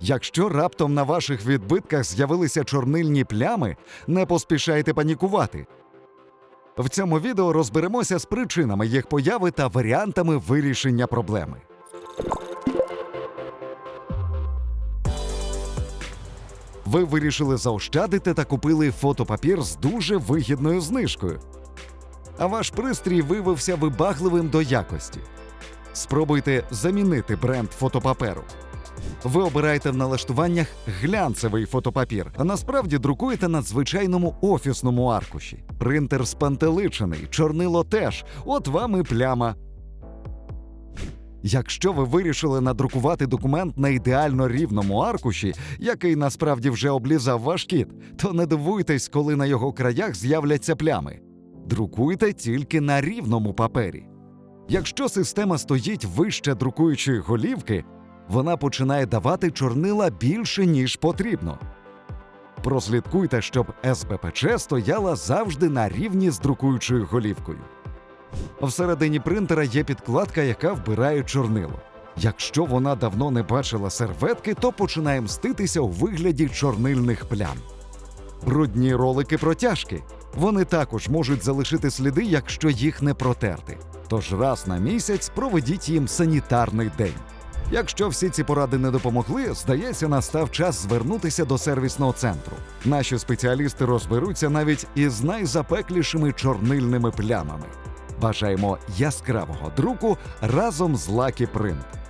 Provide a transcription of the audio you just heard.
Якщо раптом на ваших відбитках з'явилися чорнильні плями, не поспішайте панікувати. В цьому відео розберемося з причинами їх появи та варіантами вирішення проблеми. Ви вирішили заощадити та купили фотопапір з дуже вигідною знижкою. А ваш пристрій виявився вибагливим до якості. Спробуйте замінити бренд фотопаперу. Ви обираєте в налаштуваннях глянцевий фотопапір, а насправді друкуєте на звичайному офісному аркуші. Принтер спантеличений, чорнило теж. От вам і пляма. Якщо ви вирішили надрукувати документ на ідеально рівному аркуші, який насправді вже облізав ваш кіт, то не дивуйтесь, коли на його краях з'являться плями. Друкуйте тільки на рівному папері. Якщо система стоїть вище друкуючої голівки, вона починає давати чорнила більше, ніж потрібно. Прослідкуйте, щоб СБПЧ стояла завжди на рівні з друкуючою голівкою. Всередині принтера є підкладка, яка вбирає чорнило. Якщо вона давно не бачила серветки, то починає мститися у вигляді чорнильних плям. Брудні ролики протяжки. Вони також можуть залишити сліди, якщо їх не протерти. Тож раз на місяць проведіть їм санітарний день. Якщо всі ці поради не допомогли, здається, настав час звернутися до сервісного центру. Наші спеціалісти розберуться навіть із найзапеклішими чорнильними плямами. Бажаємо яскравого друку разом з Lucky Print.